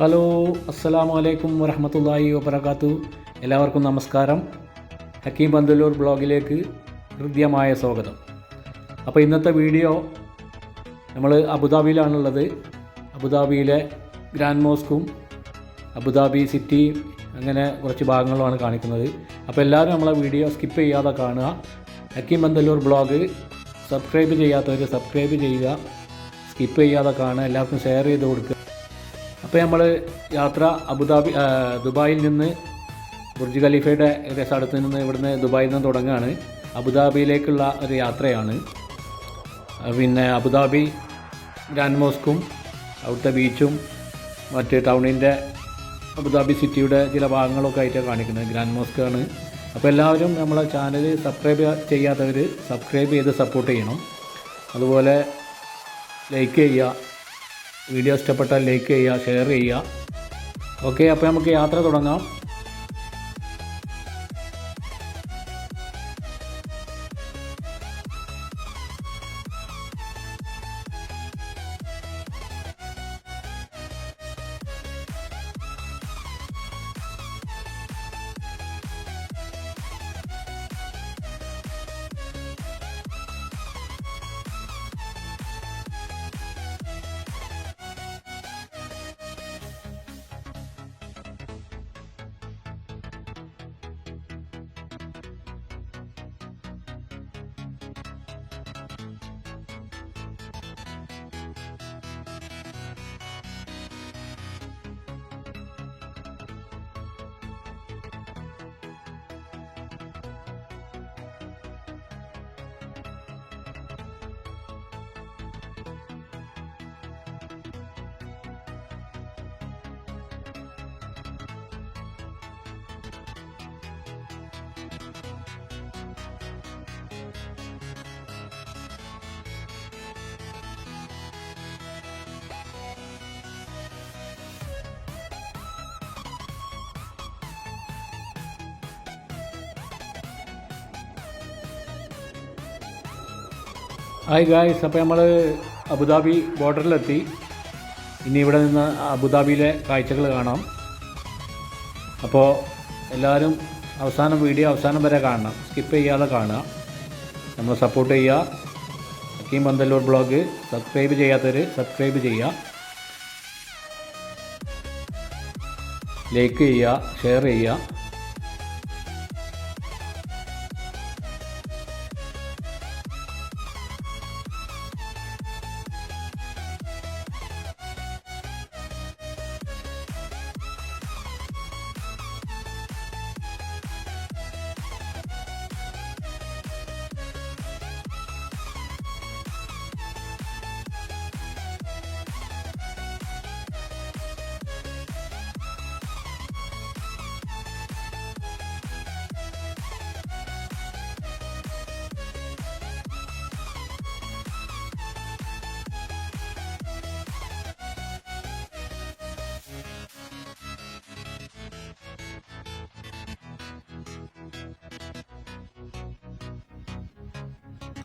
Hello അസ്സലാമു അലൈക്കും വരഹമത്തല്ലാഹി വബർക്കാത്തു എല്ലാവർക്കും നമസ്കാരം. ഹക്കീം പന്തലൂർ ബ്ലോഗിലേക്ക് ഹൃദ്യമായ സ്വാഗതം. അപ്പോൾ ഇന്നത്തെ വീഡിയോ നമ്മൾ അബുദാബിയിലാണുള്ളത്. അബുദാബിയിലെ ഗ്രാൻഡ് മോസ്കും അബുദാബി സിറ്റി അങ്ങനെ കുറച്ച് ഭാഗങ്ങളുമാണ് കാണിക്കുന്നത്. അപ്പോൾ എല്ലാവരും നമ്മളെ വീഡിയോ സ്കിപ്പ് ചെയ്യാതെ കാണുക. ഹക്കീം പന്തലൂർ ബ്ലോഗ് സബ്സ്ക്രൈബ് ചെയ്യാത്തവർ സബ്സ്ക്രൈബ് ചെയ്യുക. സ്കിപ്പ് ചെയ്യാതെ കാണുക. എല്ലാവർക്കും ഷെയർ ചെയ്ത് കൊടുക്കുക. അപ്പോൾ നമ്മൾ യാത്ര അബുദാബി ദുബായിൽ നിന്ന് ബുർജ് ഖലീഫയുടെ അടുത്ത് നിന്ന് ഇവിടുന്ന് ദുബായിൽ നിന്ന് തുടങ്ങുകയാണ് അബുദാബിയിലേക്കുള്ള ഒരു യാത്രയാണ്. പിന്നെ അബുദാബി ഗ്രാൻഡ് മോസ്കും അവിടുത്തെ ബീച്ചും മറ്റ് ടൗണിന്റെ അബുദാബി സിറ്റിയുടെ ചില ഭാഗങ്ങളൊക്കെ ആയിട്ട് കാണിക്കുന്നത്. ഗ്രാൻഡ് മോസ്ക് ആണ്. അപ്പോൾ എല്ലാവരും നമ്മളെ ചാനൽ സബ്സ്ക്രൈബ് ചെയ്യാത്തവർ സബ്സ്ക്രൈബ് ചെയ്ത് സപ്പോർട്ട് ചെയ്യണം. അതുപോലെ ലൈക്ക് ചെയ്യുക. വീഡിയോ ഇഷ്ടപ്പെട്ടാൽ ലൈക്ക് ചെയ്യുക ഷെയർ ചെയ്യുക. ഓക്കെ അപ്പോൾ നമുക്ക് യാത്ര തുടങ്ങാം. ഹായ് ഗായ്സ് അപ്പോൾ നമ്മൾ അബുദാബി ബോർഡറിലെത്തി ഇനി ഇവിടെ നിന്ന് അബുദാബിയിലെ കാഴ്ചകൾ കാണാം. അപ്പോൾ എല്ലാവരും അവസാനം വീഡിയോ അവസാനം വരെ കാണണം. സ്കിപ്പ് ചെയ്യാതെ കാണുക. നമ്മൾ സപ്പോർട്ട് ചെയ്യുക. ഹക്കീം പന്തല്ലൂർ ബ്ലോഗ് സബ്സ്ക്രൈബ് ചെയ്യാത്തവർ സബ്സ്ക്രൈബ് ചെയ്യുക. ലൈക്ക് ചെയ്യുക ഷെയർ ചെയ്യുക.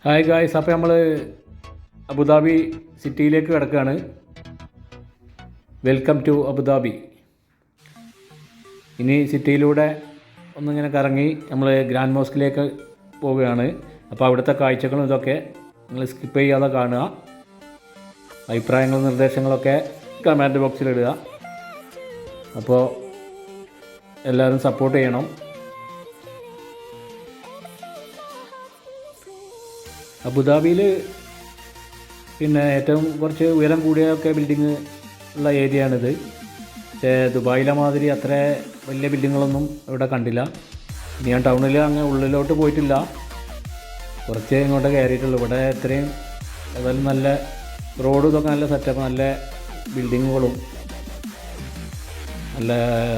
ഹായ് ഗായ്സ് അപ്പോൾ നമ്മൾ അബുദാബി സിറ്റിയിലേക്ക് കിടക്കുകയാണ് വെൽക്കം ടു അബുദാബി. ഇനി സിറ്റിയിലൂടെ ഒന്നിങ്ങനെ കറങ്ങി നമ്മൾ ഗ്രാൻഡ് മോസ്കിലേക്ക് പോവുകയാണ്. അപ്പോൾ അവിടുത്തെ കാഴ്ചകളും ഇതൊക്കെ നിങ്ങൾ സ്കിപ്പ് ചെയ്യാതെ കാണുക. അഭിപ്രായങ്ങളും നിർദ്ദേശങ്ങളൊക്കെ കമന്റ് ബോക്സിൽ ഇടുക. അപ്പോൾ എല്ലാവരും സപ്പോർട്ട് ചെയ്യണം. അബുദാബിയിൽ പിന്നെ ഏറ്റവും കുറച്ച് ഉയരം കൂടിയൊക്കെ ബിൽഡിങ് ഉള്ള ഏരിയ ആണിത്. പക്ഷേ ദുബായിലെ മാതിരി അത്ര വലിയ ബിൽഡിങ്ങുകളൊന്നും ഇവിടെ കണ്ടില്ല. ഇനി ഞാൻ ടൗണിൽ അങ്ങ് ഉള്ളിലോട്ട് പോയിട്ടില്ല. കുറച്ച് ഇങ്ങോട്ട് കയറിയിട്ടുള്ളൂ. ഇവിടെ ഇത്രയും ഏതായാലും നല്ല റോഡും ഇതൊക്കെ നല്ല സെറ്റപ്പ് നല്ല ബിൽഡിങ്ങുകളും നല്ല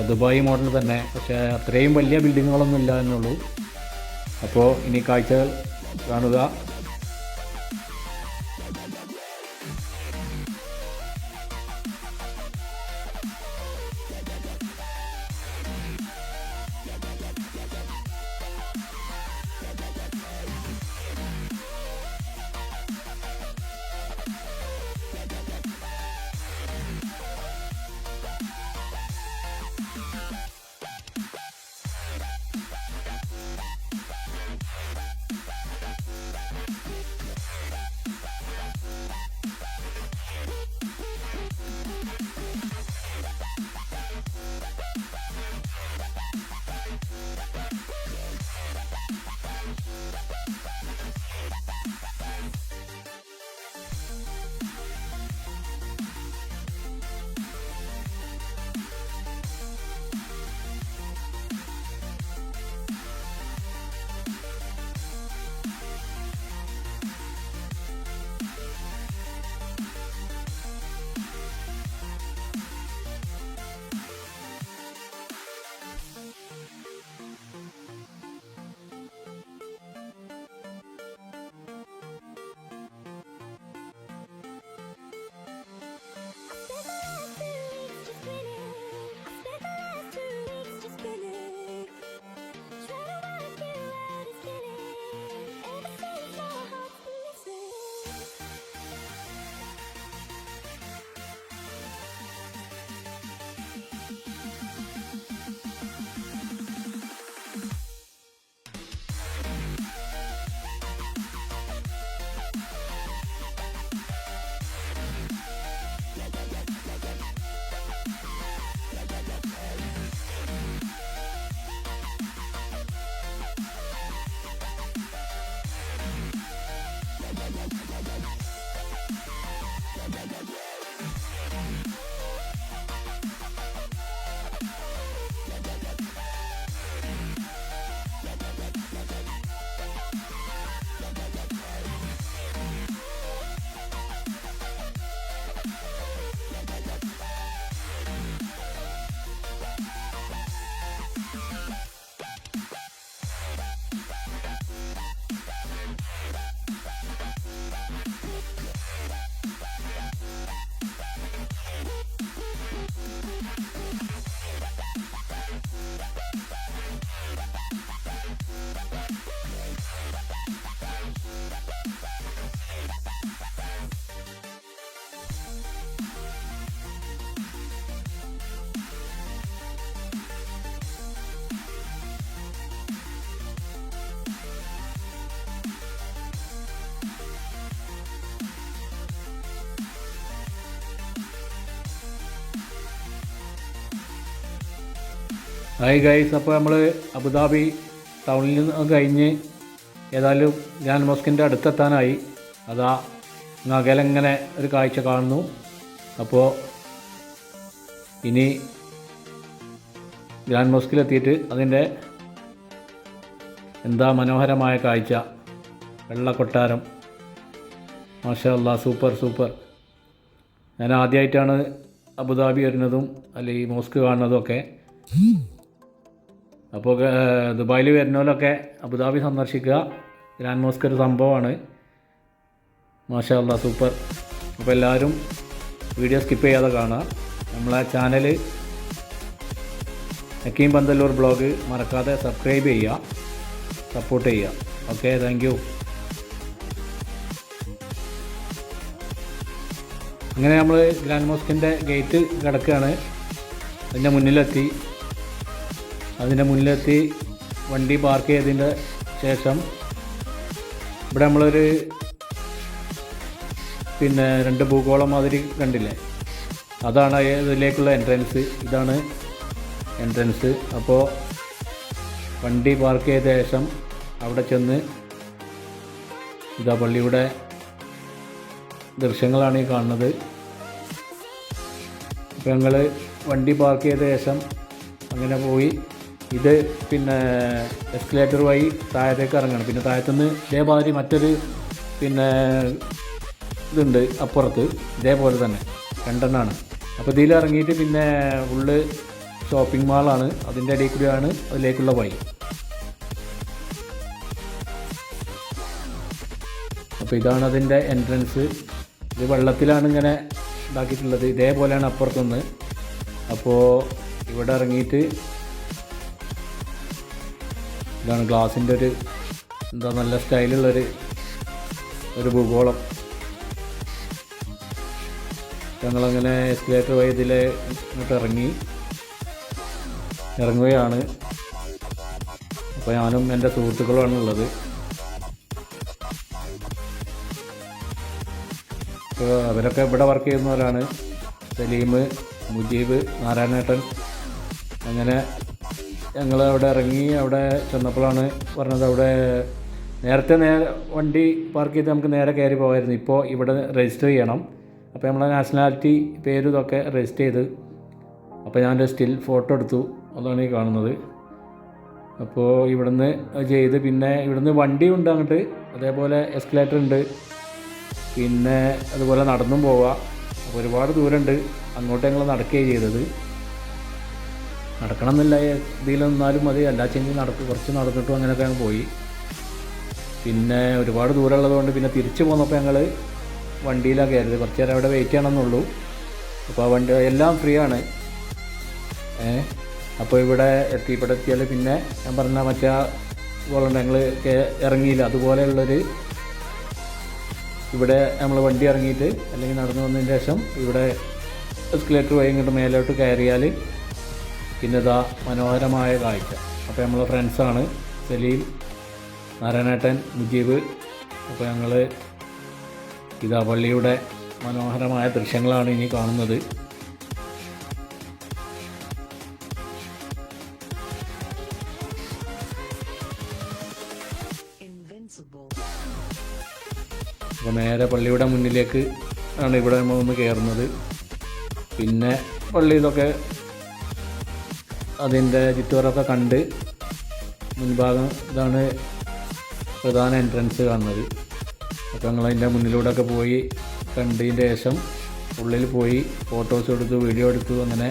ദുബായ് മോഡൽ തന്നെ. പക്ഷേ അത്രയും വലിയ ബിൽഡിങ്ങുകളൊന്നും ഇല്ല എന്നുള്ളൂ. അപ്പോൾ ഇനി കാഴ്ചകൾ കാണുക. ഹായ് ഗൈസ് അപ്പോൾ നമ്മൾ അബുദാബി ടൗണിൽ നിന്ന് കഴിഞ്ഞ് ഏതായാലും ഗ്രാൻഡ് മോസ്കിന്റെ അടുത്തെത്താനായി. അതാ നഗലങ്ങനെ ഒരു കാഴ്ച കാണുന്നു. അപ്പോൾ ഇനി ഗ്രാൻഡ് മോസ്കിലെത്തിയിട്ട് അതിന്റെ എന്താ മനോഹരമായ കാഴ്ച. വെള്ളക്കൊട്ടാരം. മാഷാ അല്ലാ സൂപ്പർ സൂപ്പർ. ഞാൻ ആദ്യമായിട്ടാണ് അബുദാബി വരുന്നതും അല്ലെങ്കിൽ മോസ്ക് കാണുന്നതും ഒക്കെ. അപ്പോൾ ദുബായിൽ വരുന്നവരൊക്കെ അബുദാബി സന്ദർശിക്കുക. ഗ്രാൻഡ് മോസ്ക് ഒരു സംഭവമാണ്. മാഷാ അല്ലാ സൂപ്പർ. അപ്പോൾ എല്ലാവരും വീഡിയോ സ്കിപ്പ് ചെയ്യാതെ കാണുക. നമ്മളെ ചാനൽ ഹക്കീം പന്തല്ലൂർ ബ്ലോഗ് മറക്കാതെ സബ്സ്ക്രൈബ് ചെയ്യുക. സപ്പോർട്ട് ചെയ്യുക. ഓക്കെ താങ്ക് അങ്ങനെ നമ്മൾ ഗ്രാൻഡ് മോസ്കിന്റെ ഗേറ്റ് കിടക്കുകയാണ്. അതിന്റെ മുന്നിലെത്തി. അതിന്റെ മുന്നിലെത്തി വണ്ടി പാർക്ക് ചെയ്തതിന്റെ ശേഷം ഇവിടെ നമ്മളൊരു പിന്നെ രണ്ട് ഭൂഗോളം മാതിരി കണ്ടില്ലേ? അതാണ് ഇതിലേക്കുള്ള എൻട്രൻസ് ഇതാണ് എൻട്രൻസ് അപ്പോൾ വണ്ടി പാർക്ക് ചെയ്ത ശേഷം അവിടെ ചെന്ന് ഇതാ പള്ളിയുടെ ദൃശ്യങ്ങളാണ് ഈ കാണുന്നത്. ഞങ്ങൾ വണ്ടി പാർക്ക് ചെയ്ത ശേഷം അങ്ങനെ പോയി. ഇത് പിന്നെ എസ്കലേറ്റർ വഴി താഴത്തേക്ക് ഇറങ്ങണം. പിന്നെ താഴത്തുനിന്ന് ഇതേമാതിരി മറ്റൊരു പിന്നെ ഇതുണ്ട് അപ്പുറത്ത്. ഇതേപോലെ തന്നെ രണ്ടെണ്ണമാണ് അപ്പോൾ ഇതിൽ ഇറങ്ങിയിട്ട് പിന്നെ ഉള്ള് ഷോപ്പിംഗ് മാളാണ് അതിന്റെ ഇടയിൽ കൂടിയാണ് അതിലേക്കുള്ള വഴി. അപ്പോൾ ഇതാണ് അതിന്റെ എൻട്രൻസ് ഇത് വെള്ളത്തിലാണ് ഇങ്ങനെ ഇതാക്കിയിട്ടുള്ളത്. ഇതേപോലെയാണ് അപ്പുറത്തുനിന്ന്. അപ്പോൾ ഇവിടെ ഇറങ്ങിയിട്ട് ഇതാണ് ഗ്ലാസിന്റെ ഒരു എന്താ നല്ല സ്റ്റൈലുള്ളൊരു ഒരു ഭൂഗോളം. ഞങ്ങളങ്ങനെ എസ്കലേറ്റർ വഴി ഇതിലെ ഇങ്ങോട്ട് ഇറങ്ങി. ഇറങ്ങുകയാണ്. അപ്പോൾ ഞാനും എന്റെ സുഹൃത്തുക്കളുമാണ് ഉള്ളത്. അവരൊക്കെ ഇവിടെ വർക്ക് ചെയ്യുന്നവരാണ്. സലീം മുജീബ് നാരായണേട്ടൻ. അങ്ങനെ ഞങ്ങൾ അവിടെ ഇറങ്ങി അവിടെ ചെന്നപ്പോഴാണ് പറഞ്ഞത് അവിടെ നേരത്തെ നേരെ വണ്ടി പാർക്ക് ചെയ്ത് നമുക്ക് നേരെ കയറി പോകായിരുന്നു. ഇപ്പോൾ ഇവിടെ രജിസ്റ്റർ ചെയ്യണം. അപ്പോൾ നമ്മളെ നാഷണാലിറ്റി പേരും ഇതൊക്കെ രജിസ്റ്റർ ചെയ്ത് അപ്പോൾ ഞാനൊരു സ്റ്റിൽ ഫോട്ടോ എടുത്തു. അതാണ് ഈ കാണുന്നത്. അപ്പോൾ ഇവിടുന്ന് ചെയ്ത് പിന്നെ ഇവിടുന്ന് വണ്ടി ഉണ്ട് അങ്ങോട്ട്. അതേപോലെ എസ്കലേറ്റർ ഉണ്ട്. പിന്നെ അതുപോലെ നടന്നും പോവാം. അപ്പോൾ ഒരുപാട് ദൂരമുണ്ട്. അങ്ങോട്ട് ഞങ്ങൾ നടക്കുകയാണ് ചെയ്തത്. നടക്കണം എന്നില്ല ഇതിൽ നിന്നാലും മതി എല്ലാ ചേഞ്ചും നടക്ക് കുറച്ച് നടന്നിട്ടും അങ്ങനെയൊക്കെ അങ്ങ് പോയി. പിന്നെ ഒരുപാട് ദൂരം ഉള്ളതുകൊണ്ട് പിന്നെ തിരിച്ചു പോന്നപ്പോൾ ഞങ്ങൾ വണ്ടിയിലാണ് കയറിയത്. കുറച്ച് നേരം അവിടെ വെയിറ്റ് ചെയ്യണമെന്നുള്ളൂ. അപ്പോൾ ആ വണ്ടി എല്ലാം ഫ്രീ ആണ്. അപ്പോൾ ഇവിടെ എത്തി ഇവിടെ എത്തിയാൽ പിന്നെ ഞാൻ പറഞ്ഞ മറ്റേ പോലെ ഞങ്ങൾ ഇറങ്ങിയില്ല. അതുപോലെയുള്ളൊരു ഇവിടെ നമ്മൾ വണ്ടി ഇറങ്ങിയിട്ട് അല്ലെങ്കിൽ നടന്നു വന്നതിന് ശേഷം ഇവിടെ എസ്കലേറ്റർ വഴി ഇങ്ങോട്ട് മേലോട്ട് കയറിയാൽ പിന്നെ ഇതാ മനോഹരമായ കാഴ്ച. അപ്പോൾ നമ്മൾ ഫ്രണ്ട്സാണ് സലീം നാരായണേട്ടൻ മുജീബ്. അപ്പോൾ ഞങ്ങൾ ഇതാ പള്ളിയുടെ മനോഹരമായ ദൃശ്യങ്ങളാണ് ഇനി കാണുന്നത്. അപ്പോൾ നേരെ പള്ളിയുടെ മുന്നിലേക്ക് ആണ് ഇവിടെ നമ്മൾ ഒന്ന് കയറുന്നത് പിന്നെ പള്ളിയിലൊക്കെ അതിന്റെ ചുറ്റുപാടൊക്കെ കണ്ട് മുൻഭാഗം ഇതാണ് പ്രധാന എൻട്രൻസ് കാണുന്നത്. അപ്പോൾ ഞങ്ങൾ അതിന്റെ മുന്നിലൂടെയൊക്കെ പോയി കണ്ടതിന്റെ ശേഷം ഉള്ളിൽ പോയി ഫോട്ടോസ് എടുത്തു വീഡിയോ എടുത്തു അങ്ങനെ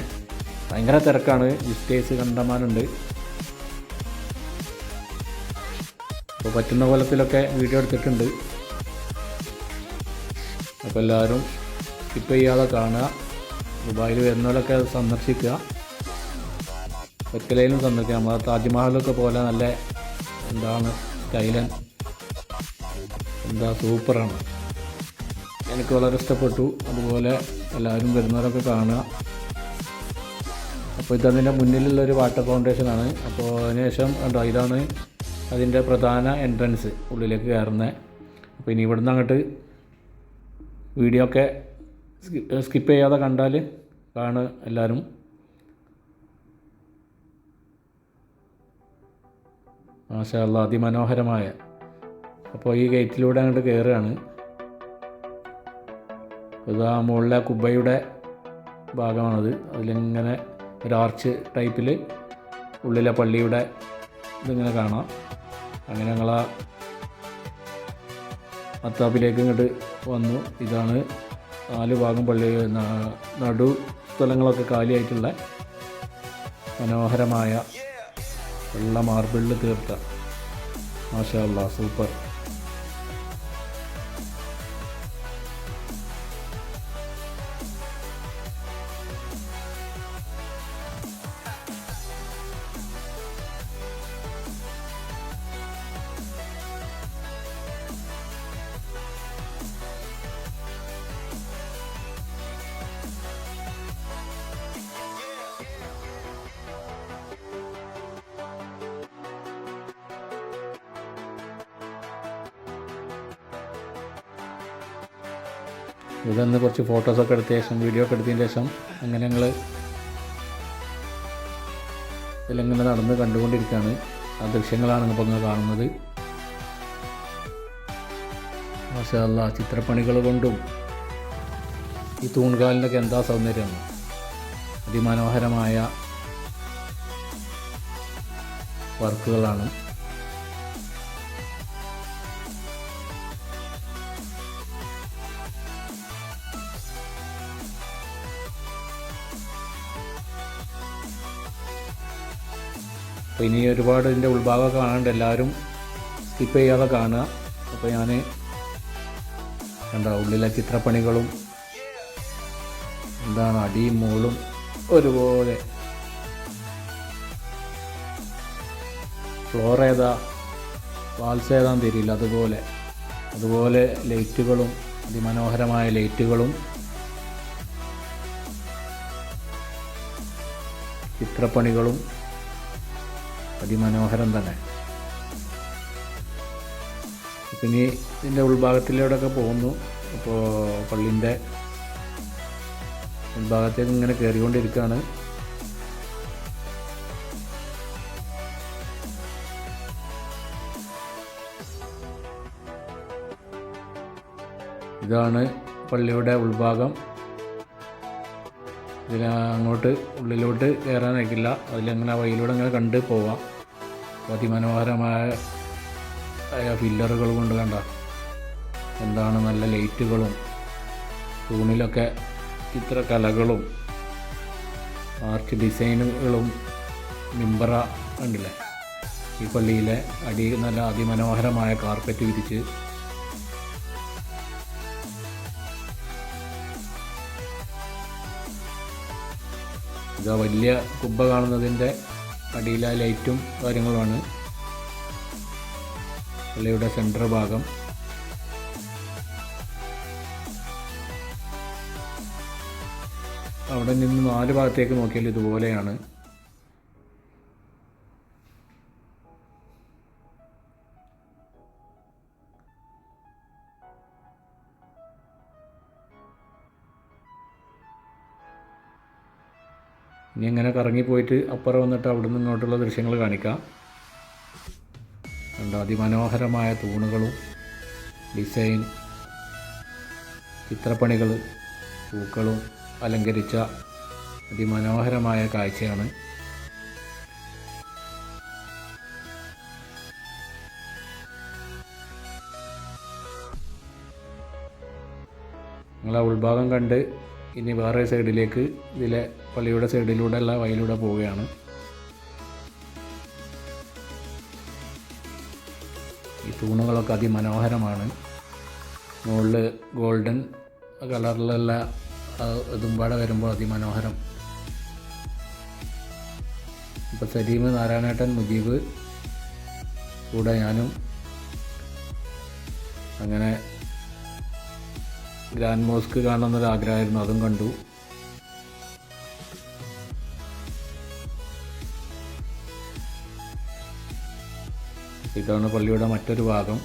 ഭയങ്കര തിരക്കാണ്. വിസ്റ്റേഴ്സ് കണ്ടമാനുണ്ട് അപ്പോൾ പറ്റുന്ന കോലത്തിലൊക്കെ വീഡിയോ എടുത്തിട്ടുണ്ട്. അപ്പോൾ എല്ലാവരും സ്കിപ്പ് ചെയ്യാതെ കാണുക ദുബായിൽ വരുന്നവരൊക്കെ സന്ദർശിക്കുക. വെക്കലയിലും തന്നിരിക്കുക നമ്മൾ താജ്മഹലൊക്കെ പോലെ നല്ല എന്താണ് സ്റ്റൈലൻ. എന്താ സൂപ്പറാണ്. എനിക്ക് വളരെ ഇഷ്ടപ്പെട്ടു. അതുപോലെ എല്ലാവരും വരുന്നവരൊക്കെ കാണുക. അപ്പോൾ ഇതതിന്റെ മുന്നിലുള്ളൊരു വാട്ടർ ഫൗണ്ടേഷനാണ്. അപ്പോൾ അതിനുശേഷം കണ്ടോ ഇതാണ് അതിന്റെ പ്രധാന എൻട്രൻസ് ഉള്ളിലേക്ക് കയറുന്നത്. അപ്പോൾ ഇനി ഇവിടുന്ന് അങ്ങോട്ട് വീഡിയോ ഒക്കെ സ്കിപ്പ് ചെയ്യാതെ കണ്ടാൽ കാണുക എല്ലാവരും. മാഷാല്ല അതിമനോഹരമായ. അപ്പോൾ ഈ ഗേറ്റിലൂടെ അങ്ങോട്ട് കയറുകയാണ് ഇത് മുകളിലെ കുബയുടെ ഭാഗമാണത്. അതിലിങ്ങനെ ഒരു ആർച്ച് ടൈപ്പിൽ ഉള്ളിലെ പള്ളിയുടെ ഇതിങ്ങനെ കാണാം. അങ്ങനെ ഞങ്ങൾ ആ മത്താപ്പിലേക്ക് ഇങ്ങോട്ട് വന്നു. ഇതാണ് നാല് ഭാഗം പള്ളി നടു സ്ഥലങ്ങളൊക്കെ കാലിയായിട്ടുള്ള മനോഹരമായ വെള്ള മാർബിളിൽ തീർത്ത. മാഷാ അല്ലാ ഇതൊന്ന് കുറച്ച് ഫോട്ടോസൊക്കെ എടുത്ത ശേഷം വീഡിയോ ഒക്കെ എടുത്തതിന് ശേഷം അങ്ങനെ ഞങ്ങൾ ഇതിലിങ്ങനെ നടന്ന് കണ്ടുകൊണ്ടിരിക്കുകയാണ്. ആ ദൃശ്യങ്ങളാണ് ഇപ്പോൾ നിങ്ങൾ കാണുന്നത്. മാഷല്ല ചിത്രപ്പണികൾ കൊണ്ടും ഈ തൂൺകാലിനൊക്കെ എന്താ സൗന്ദര്യമാണ് അതിമനോഹരമായ വർക്കുകളാണ്. അപ്പോൾ ഇനി ഒരുപാട് ഇതിന്റെ ഉൾഭാഗം കാണാണ്ട് എല്ലാവരും. സ്കിപ്പ് ചെയ്യാതെ കാണുക. അപ്പോൾ ഞാൻ കണ്ട ഉള്ളിലെ ചിത്രപ്പണികളും എന്താണ് അടിയും മുകളും ഒരുപോലെ. ഫ്ലോർ ഏതാ? വാൾസ് ഏതാന്ന് തരില്ല അതുപോലെ. അതുപോലെ ലൈറ്റുകളും അതിമനോഹരമായ ലൈറ്റുകളും. ചിത്രപ്പണികളും. അതിമനോഹരം തന്നെ. പിന്നെ ഇതിന്റെ ഉൾഭാഗത്തിലൂടെയൊക്കെ പോകുന്നു. അപ്പോൾ പള്ളിന്റെ ഉൾഭാഗത്തേക്ക് ഇങ്ങനെ കയറിക്കൊണ്ടിരിക്കുകയാണ് ഇതാണ് പള്ളിയുടെ ഉൾഭാഗം. ഇതിന് അങ്ങോട്ട് ഉള്ളിലോട്ട് കയറാൻ അതിലങ്ങനെ വഴിയിലൂടെ അങ്ങനെ കണ്ട് പോവാം. അതിമനോഹരമായ ആയ ഫില്ലറുകൾ കൊണ്ട് കണ്ട എന്താണ് നല്ല ലൈറ്റുകളും തൂണിലൊക്കെ ചിത്രകലകളും ആർച്ച് ഡിസൈനുകളും മിമ്പറ കണ്ടില്ലേ? ഈ പള്ളിയിലെ അടി നല്ല അതിമനോഹരമായ കാർപ്പറ്റ് വിരിച്ച് ഇതാ വലിയ കുബ്ബ കാണുന്നതിന്റെ അടിയിലെ ലൈറ്റും കാര്യങ്ങളുമാണ്. പള്ളിയുടെ സെന്റർ ഭാഗം. അവിടെ നിന്ന് നാല് ഭാഗത്തേക്ക് നോക്കിയാൽ ഇതുപോലെയാണ്. ഇനി ഇങ്ങനെ കറങ്ങിപ്പോയിട്ട് അപ്പുറം വന്നിട്ട് അവിടെ നിന്ന് ഇങ്ങോട്ടുള്ള ദൃശ്യങ്ങൾ കാണിക്കാം. കണ്ടോ? അതിമനോഹരമായ തൂണുകളും ഡിസൈൻ ചിത്രപ്പണികൾ പൂക്കളും അലങ്കരിച്ച അതിമനോഹരമായ കാഴ്ചയാണ്. നിങ്ങൾ ഉൾഭാഗം കണ്ട് ഇനി വേറെ സൈഡിലേക്ക് ഇതിലെ പള്ളിയുടെ സൈഡിലൂടെ ഉള്ള വയലൂടെ പോവുകയാണ്. ഈ തൂണുകളൊക്കെ അതിമനോഹരമാണ്. മുകളിൽ ഗോൾഡൻ കളറിലുള്ള ഇതുമ്പാടെ വരുമ്പോൾ അതിമനോഹരം. ഇപ്പോൾ സലീം നാരായണേട്ടൻ മുജീബ് കൂടെ ഞാനും അങ്ങനെ ഗ്രാൻഡ് മോസ്ക് കാണണമെന്നൊരു ആഗ്രഹമായിരുന്നു അതും കണ്ടു. ഇതാണ് പള്ളിയുടെ മറ്റൊരു ഭാഗം.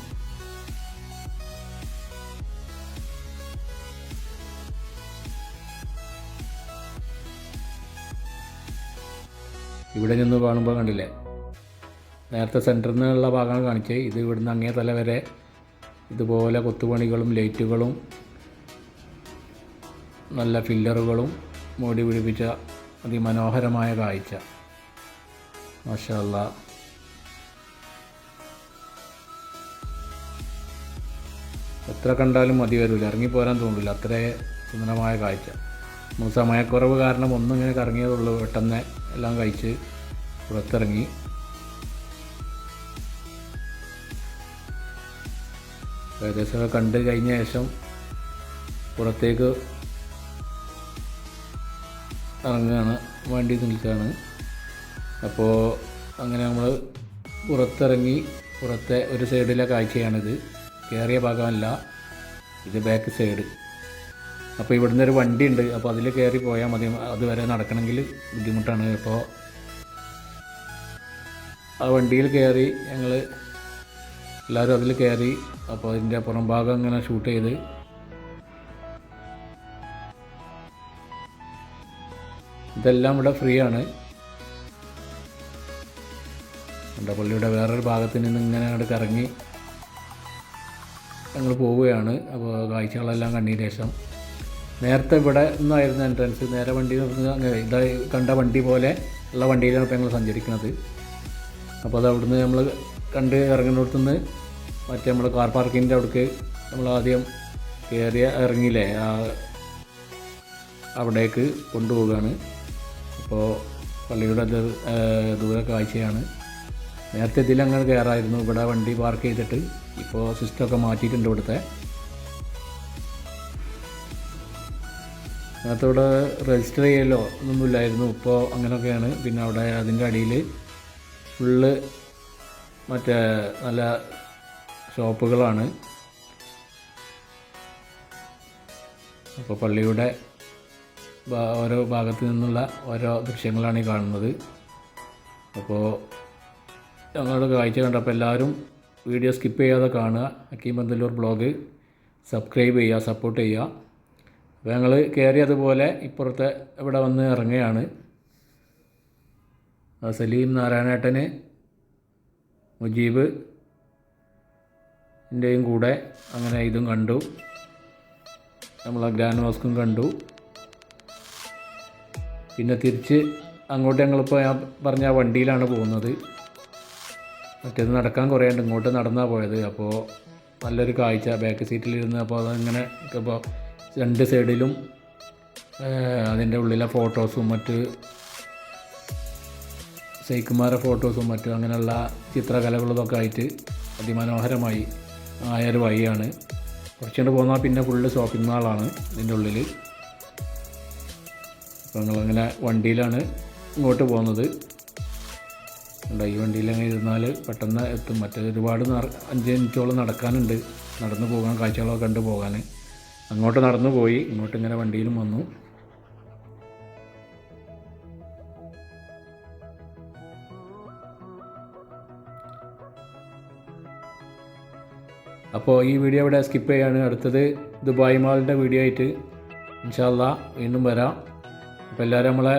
ഇവിടെ നിന്ന് കാണുമ്പോൾ കണ്ടില്ലേ? നേരത്തെ സെന്ററിൽ നിന്നുള്ള ഭാഗമാണ് കാണിച്ചത് ഇത് ഇവിടുന്ന് അങ്ങേ തല വരെ ഇതുപോലെ കൊത്തുപണികളും ലൈറ്റുകളും നല്ല ഫില്ലറുകളും മോടി പിടിപ്പിച്ച അതിമനോഹരമായ കാഴ്ച. മാഷല്ല എത്ര കണ്ടാലും മതി വരില്ല ഇറങ്ങിപ്പോരാൻ തോന്നില്ല അത്രേ സുന്ദരമായ കാഴ്ച. നമ്മൾ സമയക്കുറവ് കാരണം ഒന്നും ഇങ്ങനെ കറങ്ങിയതുള്ളൂ പെട്ടെന്ന് എല്ലാം കഴിച്ച് പുറത്തിറങ്ങി. ഏകദേശമൊക്കെ കണ്ട് കഴിഞ്ഞ ശേഷം പുറത്തേക്ക് ഇറങ്ങുകയാണ് വണ്ടി നിൽക്കുകയാണ് അപ്പോൾ അങ്ങനെ നമ്മൾ പുറത്തിറങ്ങി പുറത്തെ ഒരു സൈഡിലെ കാഴ്ചയാണിത്. കയറിയ ഭാഗമല്ല ഇത് ബാക്ക് സൈഡ് അപ്പോൾ ഇവിടുന്ന് ഒരു വണ്ടി ഉണ്ട് അപ്പോൾ അതിൽ കയറി പോയാൽ മതി. അതുവരെ നടക്കണമെങ്കിൽ ബുദ്ധിമുട്ടാണ്. അപ്പോൾ ആ വണ്ടിയിൽ കയറി ഞങ്ങൾ എല്ലാവരും അതിൽ കയറി അപ്പോൾ അതിന്റെ പുറം ഭാഗം ഇങ്ങനെ ഷൂട്ട് ചെയ്ത് ഇതെല്ലാം ഇവിടെ ഫ്രീ ആണ് പള്ളിയുടെ വേറൊരു ഭാഗത്ത് നിന്ന് ഇങ്ങനെ അങ്ങോട്ട് കറങ്ങി ഞങ്ങൾ പോവുകയാണ്. അപ്പോൾ കാഴ്ചകളെല്ലാം കണ്ടതിന് ശേഷം നേരത്തെ ഇവിടെ നിന്നായിരുന്നു എൻട്രൻസ് നേരെ വണ്ടി അങ്ങനെ ഇതാ കണ്ട വണ്ടി പോലെ ഉള്ള വണ്ടിയിലാണ് ഇപ്പോൾ ഞങ്ങൾ സഞ്ചരിക്കുന്നത്. അപ്പോൾ അത് അവിടുന്ന് നമ്മൾ കണ്ട് ഇറങ്ങുന്നിടത്തുനിന്ന് മറ്റേ നമ്മൾ കാർ പാർക്കിങ്ങിന്റെ അവിടേക്ക് നമ്മൾ ആദ്യം കയറിയ ഇറങ്ങിയില്ലേ ആ അവിടേക്ക് കൊണ്ടുപോവുകയാണ്. അപ്പോൾ പള്ളിയുടെ ദൂര കാഴ്ചയാണ് നേരത്തെ ഇതിൽ അങ്ങനെ കയറായിരുന്നു. ഇവിടെ വണ്ടി പാർക്ക് ചെയ്തിട്ട് ഇപ്പോൾ സിസ്റ്റമൊക്കെ മാറ്റിയിട്ടുണ്ട് ഇവിടുത്തെ. നേരത്തെ ഇവിടെ രജിസ്റ്റർ ചെയ്യലോ ഒന്നുമില്ലായിരുന്നു. ഇപ്പോൾ അങ്ങനെയൊക്കെയാണ്. പിന്നെ അവിടെ അതിന്റെ അടിയിൽ ഫുള്ള് മറ്റേ നല്ല ഷോപ്പുകളാണ്. അപ്പോൾ പള്ളിയുടെ ഓരോ ഭാഗത്തു നിന്നുള്ള ഓരോ ദൃശ്യങ്ങളാണ് ഈ കാണുന്നത്. അപ്പോൾ ഞങ്ങളുടെ കാഴ്ച കണ്ടപ്പോൾ എല്ലാവരും വീഡിയോ സ്കിപ്പ് ചെയ്യാതെ കാണുക. അക്കീം ബന്തല്ലൂർ ബ്ലോഗ് സബ്സ്ക്രൈബ് ചെയ്യുക സപ്പോർട്ട് ചെയ്യുക. അപ്പോൾ ഞങ്ങൾ കയറി അതുപോലെ ഇപ്പുറത്തെ ഇവിടെ വന്ന് ഇറങ്ങുകയാണ്. സലീം നാരായണേട്ടന് മുജീബ് എന്റെയും കൂടെ അങ്ങനെ ഇതും കണ്ടു. നമ്മളെ ഗ്രാൻഡ് മോസ്കും കണ്ടു. പിന്നെ തിരിച്ച് അങ്ങോട്ട് ഞങ്ങളിപ്പോൾ ഞാൻ പറഞ്ഞ ആ വണ്ടിയിലാണ് പോകുന്നത്. മറ്റേത് നടക്കാൻ കുറേ ഉണ്ട്. ഇങ്ങോട്ട് നടന്നാണ് പോയത്. അപ്പോൾ നല്ലൊരു കാഴ്ച. ബാക്ക് സീറ്റിലിരുന്ന് അപ്പോൾ അതങ്ങനെ ഇപ്പോൾ രണ്ട് സൈഡിലും അതിന്റെ ഉള്ളിലെ ഫോട്ടോസും മറ്റ് സൈക്കുമാരെ ഫോട്ടോസും മറ്റും അങ്ങനെയുള്ള ചിത്രകലകളതൊക്കെ ആയിട്ട് അതിമനോഹരമായി ആയൊരു വഴിയാണ്. കുറച്ചുകൊണ്ട് പോന്നാൽ പിന്നെ ഫുള്ള് ഷോപ്പിംഗ് മാളാണ് ഇതിന്റെ ഉള്ളിൽ അപ്പോൾ ഞങ്ങളങ്ങനെ വണ്ടിയിലാണ് ഇങ്ങോട്ട് പോകുന്നത്. ഈ വണ്ടിയിൽ അങ്ങനെ ഇരുന്നാൽ പെട്ടെന്ന് എത്തും. മറ്റേ ഒരുപാട് അഞ്ച് മിനിറ്റോളം നടക്കാനുണ്ട്. നടന്നു പോകാൻ കാഴ്ചകളൊക്കെ കണ്ടു പോകാൻ. അങ്ങോട്ട് നടന്നു പോയി ഇങ്ങോട്ട് ഇങ്ങനെ വണ്ടിയിലും വന്നു. അപ്പോൾ ഈ വീഡിയോ ഇവിടെ സ്കിപ്പ് ചെയ്യാണ്. അടുത്തത് ദുബായ് മാളിന്റെ വീഡിയോ ആയിട്ട് ഇൻഷാല്ല വീണ്ടും വരാം. അപ്പോൾ എല്ലാവരും നമ്മളെ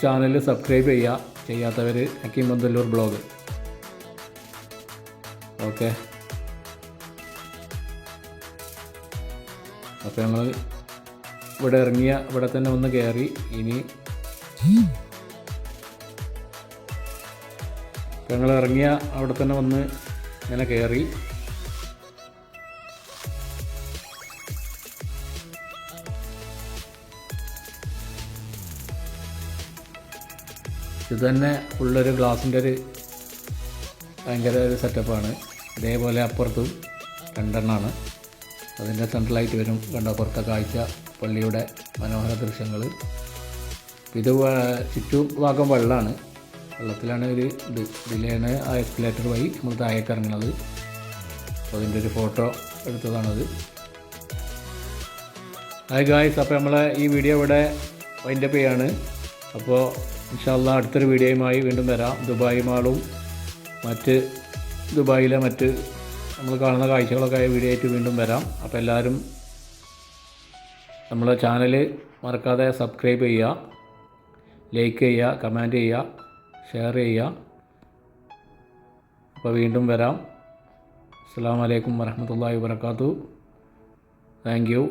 ചാനൽ സബ്സ്ക്രൈബ് ചെയ്യുക ചെയ്യാത്തവർ ഹക്കീം ബന്തല്ലൂർ ബ്ലോഗ് ഓക്കെ അപ്പോൾ ഞങ്ങൾ ഇവിടെ ഇറങ്ങിയ ഇവിടെ തന്നെ ഒന്ന് കയറി ഇനി ഞങ്ങൾ ഇറങ്ങിയ അവിടെ തന്നെ വന്ന് ഇങ്ങനെ കയറി തന്നെ ഫുള്ളൊരു ഗ്ലാസിന്റെ ഒരു ഭയങ്കര ഒരു സെറ്റപ്പാണ് ഇതേപോലെ അപ്പുറത്തും രണ്ടെണ്ണമാണ് അതിന്റെ സെൻട്രലായിട്ട് വരും. കണ്ട? പുറത്തെ കാഴ്ച പള്ളിയുടെ മനോഹര ദൃശ്യങ്ങൾ ഇത് ചുറ്റും ഭാഗം വെള്ളമാണ് വെള്ളത്തിലാണ് ഒരു ഇത്. ഇതിലാണ് ആ എസ്കലേറ്റർ വഴി നമ്മൾ താഴേക്ക് ഇറങ്ങുന്നത് അപ്പോൾ അതിന്റെ ഒരു ഫോട്ടോ എടുത്തതാണത്. ഹായ് ഗായ്സ് അപ്പോൾ നമ്മളെ ഈ വീഡിയോ ഇവിടെ വൈൻഡപ്പ് ചെയ്യാണ്. അപ്പോൾ ഇൻഷാല്ല അടുത്തൊരു വീഡിയോയുമായി വീണ്ടും വരാം. ദുബായ് മാളും മറ്റ് ദുബായിലെ മറ്റ് നമ്മൾ കാണുന്ന കാഴ്ചകളൊക്കെ ആയ വീഡിയോ ആയിട്ട് വീണ്ടും വരാം. അപ്പോൾ എല്ലാവരും നമ്മളെ ചാനൽ മറക്കാതെ സബ്സ്ക്രൈബ് ചെയ്യുക ലൈക്ക് ചെയ്യുക കമന്റ് ചെയ്യുക ഷെയർ ചെയ്യുക. അപ്പോൾ വീണ്ടും വരാം. അസ്സാം വലൈക്കും വരഹമത്തല്ലാഹി വാബർക്കാത്തു താങ്ക് യു